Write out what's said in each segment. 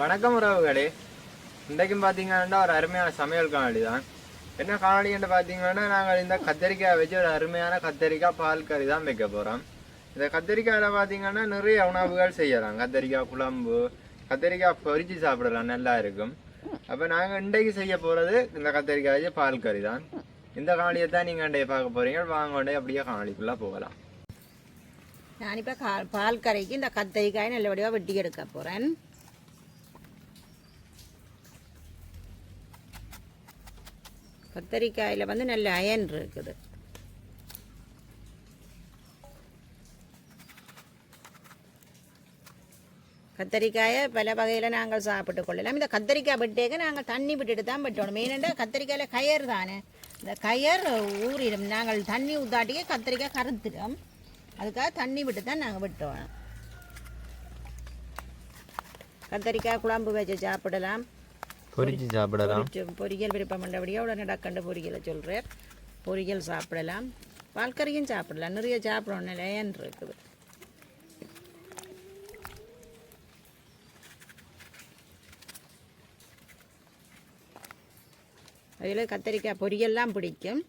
வணக்கம் உறவுகளே. இன்றைக்கும் பார்த்தீங்கன்னா ஒரு அருமையான சமையல் காணொலி தான் என்ன காணொளின்னு பார்த்தீங்கன்னா நாங்கள் இந்த கத்தரிக்காய் வச்சு ஒரு அருமையான கத்தரிக்காய் பால் கறி தான் வைக்க போகிறோம் இந்த கத்தரிக்காயில் பார்த்தீங்கன்னா நிறைய உணவுகள் செய்யலாம். கத்தரிக்காய் குழம்பு கத்தரிக்காய் பொரிச்சு சாப்பிடலாம். நல்லா இருக்கும். அப்போ நாங்கள் இன்றைக்கு செய்ய போகிறது இந்த கத்தரிக்காய் வச்சு பால் கறி தான் இந்த காணொலியை தான் நீங்கள் இன்றைய பார்க்க போகிறீங்க வாங்க உடனே அப்படியே காணொலிக்குள்ளே போகலாம். நான் இப்போ கா பால் கரைக்கு இந்த கத்தரிக்காய் நல்லபடியாக வெட்டி எடுக்க போகிறேன் கத்தரிக்காயில் வந்து நல்ல அயன் இருக்குது. கத்தரிக்காயை பல வகையில் நாங்கள் சாப்பிட்டு கொள்ளலாம். இந்த கத்தரிக்காய் வெட்டேக்க நாங்கள் தண்ணி விட்டுட்டு தான் வெட்டணும். ஏனெண்டா கத்தரிக்காயில் கயர் தானே. இந்த கயர் ஊறிடும். நாங்கள் தண்ணி ஊத்தாட்டியே கத்தரிக்காய் கருத்துடும் அதுக்காக தண்ணி விட்டு தான் நாங்கள் வெட்டுவோம் கத்தரிக்காய் குழம்பு வச்சு சாப்பிடலாம். பொரிச்சு சாப்பிடலாம். பொரியல் விருப்பம் பண்ணபடியாக உடனே டக்கண்டு பொரியலை சொல்கிறேன் பொரியல் சாப்பிடலாம். பால்கறியும் சாப்பிடலாம். நிறைய சாப்பிடணும். நிலையன் இருக்குது? அதில் கத்தரிக்காய் பொரியல்லாம் பிடிக்கும்.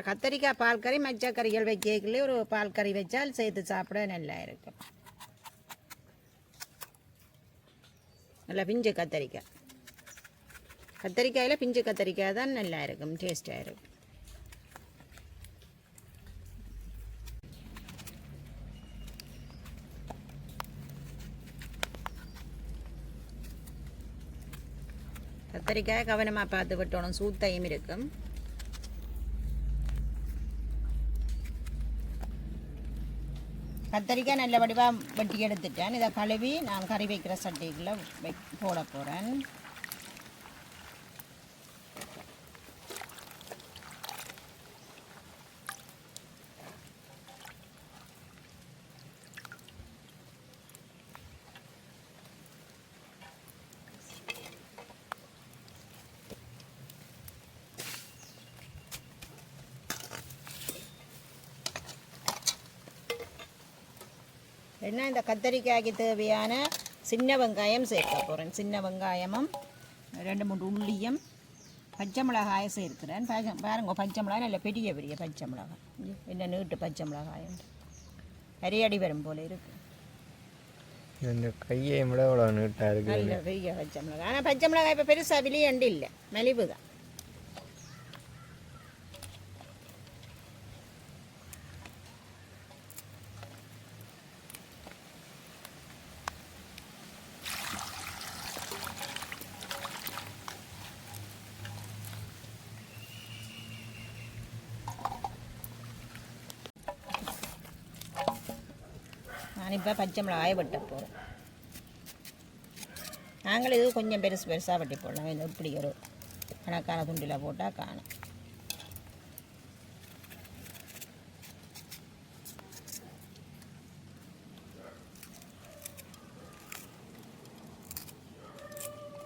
கத்தரிக்காய் பால் கறி மச்ச கறிகள் வைக்கலே ஒரு பால் கறி வச்சால் சேர்த்து சாப்பிட நல்லா இருக்கும். நல்லா பிஞ்சு கத்தரிக்காய். கத்தரிக்காயில் பிஞ்சு கத்தரிக்காய் தான் நல்லா இருக்கும் டேஸ்டாக இருக்கும். கத்தரிக்காய் கவனமாக பார்த்து விட்டோணும் சூத்தையும் இருக்கும். கத்தரிக்காய் நல்ல வடிவாக வெட்டி எடுத்துட்டேன். இதை கழுவி நான் கறி வைக்கிற சட்டிக்குள்ளே வை போட போகிறேன் என்ன இந்த கத்தரிக்காய்க்கு தேவையான சின்ன வெங்காயம் சேர்க்க போகிறேன் சின்ன வெங்காயமும் ரெண்டு மூணு உள்ளியும் பச்சை மிளகாயை சேர்க்கிறேன். பாருங்க பச்சை மிளகாய் நல்ல பெரிய பெரிய பச்சை மிளகாய். என்ன நீட்டு பச்சை மிளகாய் அரியடி வரும் போல இருக்கு. இந்த கையை விட இவ்வளோ நீட்டாக இருக்குது பெரிய பச்சை மிளகாய். ஆனால் பச்சை மிளகாய் இப்போ பெருசாக விலையண்டு இல்லை. மலிவு தான் இப்போ பச்சை மிளகாயை வெட்ட போகிறேன் நாங்கள் இது கொஞ்சம் பெருசு பெருசாக வெட்டி போடலாம். இது இப்படி ஒரு கணக்கான துண்டில் போட்டால் காணும்.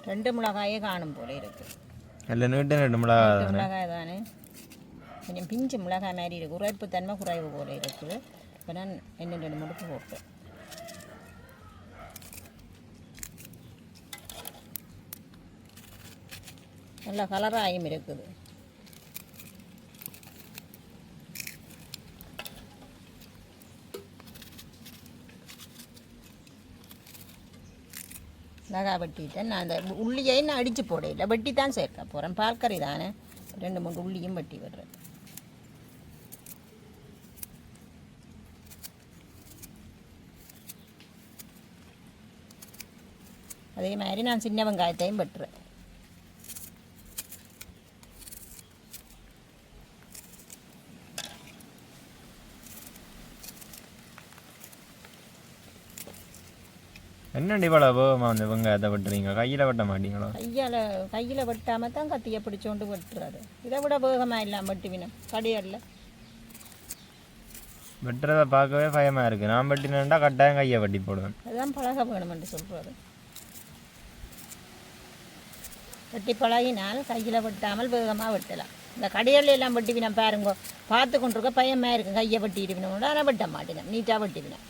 ரெண்டு மிளகாயே காணும் போல இருக்குது நல்ல நீட்டு ரெண்டு மிளகா ரெண்டு மிளகாய் தானே? கொஞ்சம் பிஞ்சு மிளகாய் மாதிரி இருக்குது உரைப்பு தன்மை குறைவு போல இருக்குது இப்போ நான் என்ன ரெண்டு முடுப்பு போட்டேன் நல்ல கலராயும் இருக்குது மிளகாய் வெட்டிட்டேன் நான் அந்த உள்ளியை நான் அடித்து போடையில வெட்டி தான் சேர்க்க போகிறேன் பால்கறி தானே ரெண்டு மூணு உள்ளியும் வெட்டி விடுறேன் அதே மாதிரி நான் சின்ன வெங்காயத்தையும் வெட்டுறேன். என்னடி இவ்வளோ வேகமாக அந்த வெங்காயத்தை வெட்டுறீங்க? கையில் வெட்ட மாட்டீங்களோ? கையால் கையில் வெட்டாமல் தான் கத்தியை பிடிச்சோண்டு வெட்டுறாரு. இதை விட வேகமாக இல்லாமல் வெட்டுவினம் கடையல்ல வெட்டுறதை பார்க்கவே பயமாக இருக்குது நான் வெட்டினேன்டா கட்டாயம் கையை வெட்டி போடுவேன். அதுதான் பழக வேணுமென்று சொல்கிறாரு வெட்டி பழகினால் கையில் வெட்டாமல் வேகமாக வெட்டலாம். இந்த கடையில எல்லாம் வெட்டிவினம் பாருங்க. பார்த்து கொண்டிருக்க பையன் இருக்கு. கையை வெட்டிடுவினோட ஆனால் வெட்ட மாட்டேன். நீட்டாக வெட்டிவினேன்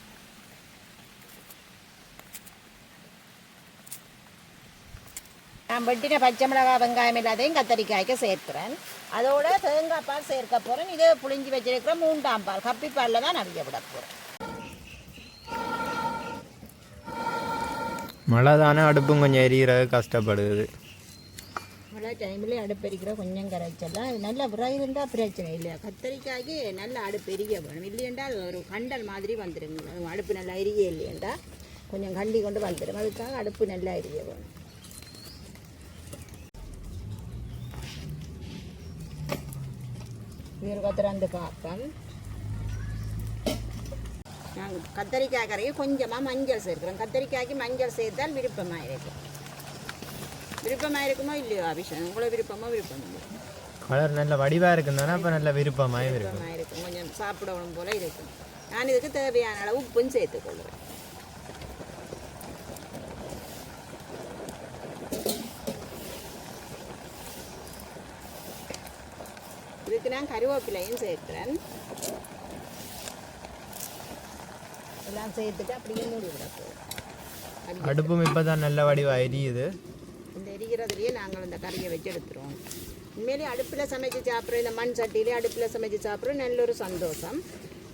நான் வெட்டின பச்சை மிளகாய் வெங்காயம் எல்லாத்தையும் கத்தரிக்காய்க்கு சேர்க்கிறேன். அதோட தேங்காய் பால் சேர்க்க போகிறேன் இதே புளிஞ்சி வச்சிருக்கிற மூன்றாம் பால் கப்பி பாலில் தான் நவிய விட போகிறேன் மழை தானே அடுப்பும் கொஞ்சம் எரியறது கஷ்டப்படுது. மழை டைமில் அடுப்பெரிக்கிற கொஞ்சம் கரைச்சலாம் நல்லா விறகு இருந்தால் பிரச்சனை இல்லையா? கத்தரிக்காய்க்கு நல்லா அடுப்பு எரிய வேணும். இல்லையண்டா அது ஒரு கண்டல் மாதிரி வந்துடுங்க அடுப்பு நல்லா எரிய இல்லையண்டா கொஞ்சம் கண்டி கொண்டு வந்துடும் அதுக்காக அடுப்பு நல்லா எரிய வேணும். இது கத்திரந்து பார்ப்போம் நாங்கள் கத்தரிக்காய் கரையை கொஞ்சமாக மஞ்சள் சேர்க்குறோம். கத்தரிக்காய்க்கு மஞ்சள் சேர்த்தால் விருப்பமாக இருக்கும். விருப்பமாக இருக்குமோ இல்லையோ அபிஷன் உங்களை விருப்பமோ விருப்பம். இல்லை கலர் நல்ல வடிவாக இருக்குந்தானே அப்போ நல்ல இருக்கும். விருப்பமாக இருக்கும். கொஞ்சம் சாப்பிடணும் போல இருக்கும். நான் இதுக்கு தேவையான அளவு உப்பும் சேர்த்துக்கொள்கிறேன் இதுக்கு நான் கருவேப்பிலையும் சேர்க்கிறேன். எல்லாம் சேர்த்துட்டு அப்படியே மூடி விட போகிறேன் அடுப்பும் இப்போ தான் நல்ல வடிவாக எரியுது. இந்த எரிகிறதுலையே நாங்கள் இந்த கறியை வச்சு எடுத்துருவோம். உண்மையிலேயே அடுப்பில் சமைச்சு சாப்பிட்றோம் இந்த மண் சட்டியிலே அடுப்பில் சமைச்சு சாப்பிட்றோம் நல்ல ஒரு சந்தோஷம்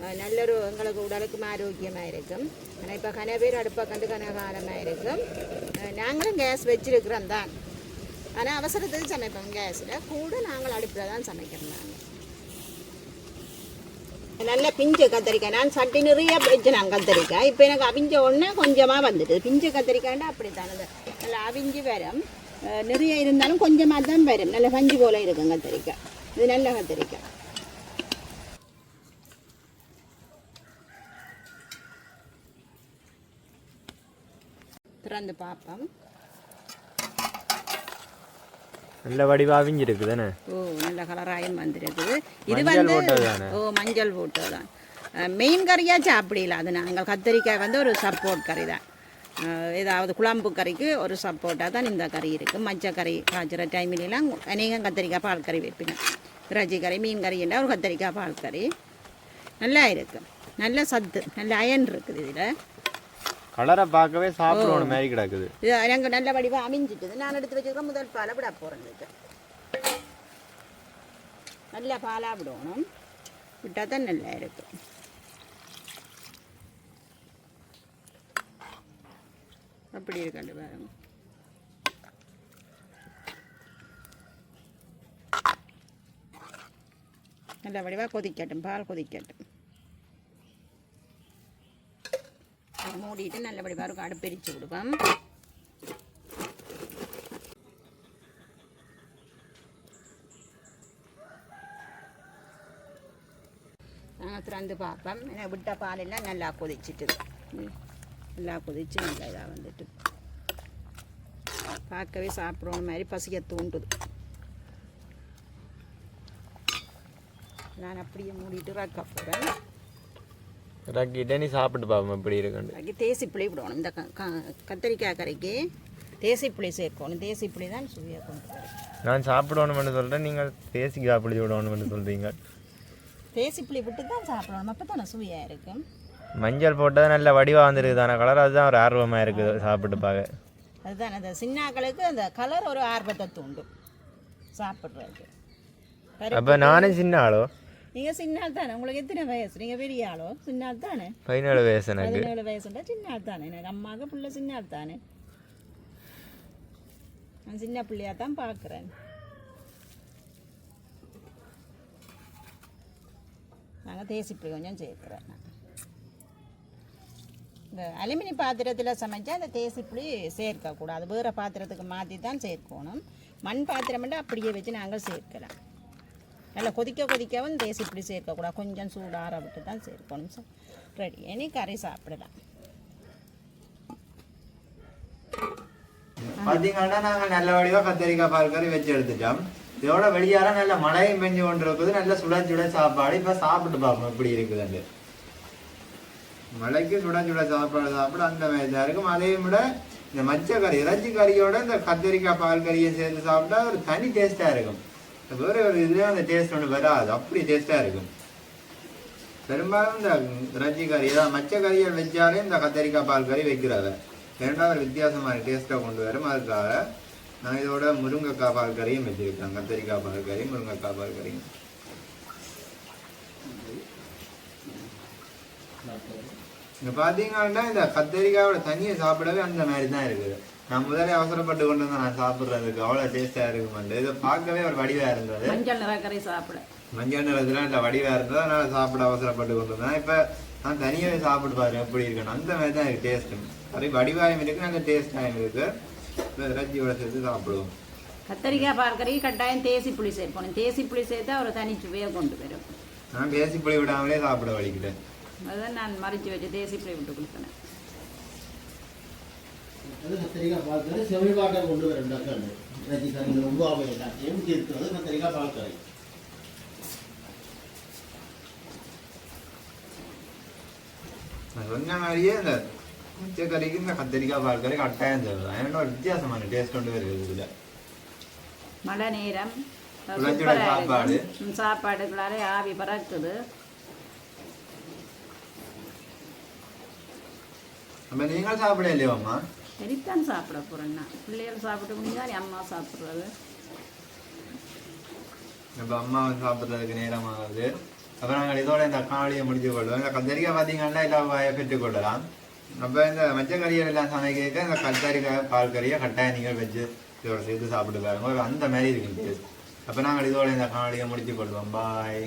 நல்லொரு நல்ல ஒரு எங்களுக்கு உடலுக்கும் ஆரோக்கியமாக இருக்கும். ஆனால் இப்போ கன பேர் அடுப்பை கண்டு கனகாலமாக இருக்கும். நாங்களும் கேஸ் வச்சிருக்கிறோம் தான். ஆனால் அவசரத்துக்கு சமைப்போம் கேஸில் கூட நாங்கள் அடுப்பில் தான் சமைக்கிறோம் நாங்கள் நல்ல பிஞ்சு கத்திரிக்காய். நான் சட்டி நிறைய வச்சேன் கத்திரிக்காய். இப்போ எனக்கு அவிஞ்ச உடனே கொஞ்சமாக வந்துடுது பிஞ்சு கத்திரிக்காய்னா அப்படி தானது நல்லா அவிஞ்சு வரும் நிறைய இருந்தாலும் கொஞ்சமாக தான் வரும் நல்ல பஞ்சு போல இருக்கும் கத்திரிக்காய் இது நல்ல கத்திரிக்காய் திறந்து பார்ப்போம் நல்ல வடிவாக அவிஞ்சிருக்கு தானே ஓ நல்ல கலராயும் வந்துருக்குது இது வந்து? ஓ மஞ்சள் போட்டதுதான் மெயின் கறியாக சாப்பிடல அது நாங்கள் கத்திரிக்காய் வந்து ஒரு சப்போர்ட் கறி தான் ஏதாவது குழம்பு கறிக்கு ஒரு சப்போர்ட்டாக தான் இந்த கறி இருக்குது மஞ்ச கறி காய்ச்சிற டைமிலெலாம் அநேகம் கத்திரிக்காய் பால் கறி வைப்பீங்க இறைச்சி கறி மீன் கறி என்ன ஒரு கத்திரிக்காய் பால் கறி. நல்லா இருக்குது நல்ல சத்து நல்ல அயன் இருக்குது இதில். கலரை பார்க்கவே சாப்பிடணும் மாதிரி கிடக்குது. இது எனக்கு நல்ல வடிவாக அமைஞ்சிட்டுது. நான் எடுத்து வச்சுக்கிறேன் முதல் பாலை விட போகிறேன் நல்ல பாலாக விடணும். விட்டால் தான் நல்லா இருக்கும். அப்படி இருக்காண்டு பாருங்க. நல்ல வடிவாக கொதிக்கட்டும் பால் கொதிக்கட்டும். மூடிட்டு நல்ல வடிவாக இருக்கும் அடுப்பெரிச்சு விடுவோம். நாங்கள் திறந்து பார்ப்போம். விட்ட பாலெல்லாம் நல்லா கொதிச்சிட்டு நல்லா கொதிச்சு நல்லா இதாக வந்துட்டு பார்க்கவே சாப்பிட்ற மாதிரி பசிக்க தூண்டுது. நான் அப்படியே மூடிட்டு ரக்க போகிறேன் ரக்கிட்டே நீ சாப்பிட்டு பார்ப்போம் எப்படி இருக்குன்னு. அதுக்கு தேசி புளி விடணும் இந்த கத்திரிக்காய் கறிக்கு தேசி புளி சேர்க்கணும். தேசி புளி தான் சுவையாக கொண்டு நான் சாப்பிடணும்னு சொல்கிறேன் நீங்கள் பேசி சாப்பிட விடணும்னு சொல்கிறீங்க தேசி புளி விட்டு தான் சாப்பிடணும். அப்போ தானே சுவையாக இருக்கும். மஞ்சள் போட்டது நல்ல வடிவாக வந்துருக்கு தானே கலர் அதுதான் ஒரு ஆர்வமாக இருக்குது சாப்பிட்டு பார்க்க அதுதான் அந்த சின்னாக்களுக்கு அந்த கலர் ஒரு ஆர்வத்தை தூண்டும். சாப்பிட்றதுக்கு. அப்போ நானே சின்ன ஆளோ நீங்கள் சின்ன ஆள் தானே உங்களுக்கு எத்தனை வயசு? நீங்கள் பெரிய ஆளோ சின்ன ஆள் தானே பதினேழு வயசு எனக்கு பதினேழு வயசுண்டா? சின்ன ஆள் தானே எனக்கு அம்மாவுக்கு பிள்ளை சின்ன ஆள் தானே நான் சின்ன பிள்ளையாக தான் பார்க்குறேன் நாங்கள் தேசிப்புளி கொஞ்சம் சேர்க்குறேன் நான். இந்த அலுமினி பாத்திரத்தில் சமைச்சா அந்த தேசிப்புளி சேர்க்கக்கூடாது வேறு பாத்திரத்துக்கு மாற்றி தான் சேர்க்கணும். மண் பாத்திரம்னா அப்படியே வச்சு நாங்கள் சேர்க்கலாம். நல்லா கொதிக்க கொதிக்கவும் தேசிப்புளி சேர்க்கக்கூடாது கொஞ்சம் சூடார விட்டு தான் சேர்க்கணும் சார். ரெடி இனி கறி சாப்பிடலாம். பார்த்தீங்கன்னா நாங்கள் நல்ல வடிவாக கத்திரிக்காய் பால் கறி வச்சு எடுத்துட்டோம். இதோட வெளியார நல்ல மழையும் பெஞ்சு கொண்டு இருக்குது நல்ல சுட சுட சாப்பாடு. இப்போ சாப்பிட்டு பார்ப்போம் எப்படி இருக்குதுன்னு. மழைக்கு சுட சுட சாப்பாடு சாப்பிட அந்த மாதிரி தான் இருக்கும். அதையும் விட இந்த மச்ச கறி இறைச்சி கறியோட இந்த கத்திரிக்காய் பால் கறியை சேர்த்து சாப்பிட்டா ஒரு தனி டேஸ்ட்டாக இருக்கும். வேறு ஒரு இதுலேயும் அந்த டேஸ்ட் ஒன்று வராது. அப்படி டேஸ்ட்டாக இருக்கும். பெரும்பாலும் இந்த இறைச்சி கறி ஏதாவது மச்ச கறியை வச்சாலே இந்த கத்தரிக்காய் பால் கறி வைக்கிறாங்க. இரண்டாவது வித்தியாசமான டேஸ்ட்டாக கொண்டு வரும். அதுக்காக நான் இதோட முருங்கைக்காய் பால் கறியும் வச்சுருக்கேன். கத்தரிக்காய் பால் கறி முருங்கைக்காய் பால் கறியும். இங்க பாத்தீங்கன்னா இந்த கத்தரிக்காயோட தண்ணியை சாப்பிடவே அந்த மாதிரி தான் இருக்குது. நான் முதல்ல அவசரப்பட்டு கொண்டு வந்து நான் சாப்பிட்றதுக்கு அவ்வளோ டேஸ்டாக இருக்குமாண்டு இதை பார்க்கவே ஒரு வடிவா இருந்தது. மஞ்சள் நிறக்கரை சாப்பிட. மஞ்சள் நிறத்துல இந்த வடிவா இருந்தது அதனால சாப்பிட அவசரப்பட்டு கொண்டு வந்தேன். இப்போ நான் தனியாகவே சாப்பிட்டு பாரு எப்படி இருக்குன்னு. அந்த மாதிரி தான் இருக்கு டேஸ்ட்டு அதே வடிவாயும் இருக்கு அந்த டேஸ்டாயும் இருக்கு. இப்போ இறைச்சியோட சேர்த்து சாப்பிடுவோம். கத்தரிக்காய் பார்க்கறி கட்டாயம் தேசி புளி சேர்க்கணும் தேசி புளி சேர்த்தா ஒரு தனி சுவையை கொண்டு வரும். நான் பேசி புளி விடாமலே சாப்பிட வலிக்கிட்டேன் அதான் நான் மறைச்சு வச்சு தேசி புளி விட்டு கொடுத்தேன். அது கொண்டு நான் சொன்ன மாதிரியே இந்த மச்ச கறிக்கு இந்த கத்தரிக்காய் பால் கறி கட்டாயம் தேவை ஏன்னா ஒரு வித்தியாசமான டேஸ்ட் கொண்டு வருது இதில். மழை நேரம் சாப்பாடு. சாப்பாடுக்குள்ளார ஆவி பறக்குது. அப்போ நீங்கள் சாப்பிட இல்லையோம்மா சரித்தான் சாப்பிட போறேன்னா பிள்ளைகள் சாப்பிட்டு முடிஞ்சாலே அம்மா சாப்பிட்றது. இப்போ அம்மா சாப்பிட்றதுக்கு நேரமாகுது. அப்போ நாங்கள் இதோட இந்த காவலியை முடிச்சு கொள்வோம் இந்த கத்தரிக்காய் பார்த்தீங்கன்னா எல்லாம் பெற்றுக் கொள்ளலாம். அப்போ இந்த மச்ச கறியை எல்லாம் சமைக்க இந்த கத்தரிக்காய் பால் கறியை கட்டாயம் நீங்கள் வச்சு இதோட சேர்த்து சாப்பிட்டு பாருங்க. அந்த மாதிரி இருக்கு டேஸ்ட் அப்போ நாங்கள் இதோட இந்த காவலியை முடிச்சு கொள்வோம் பாய்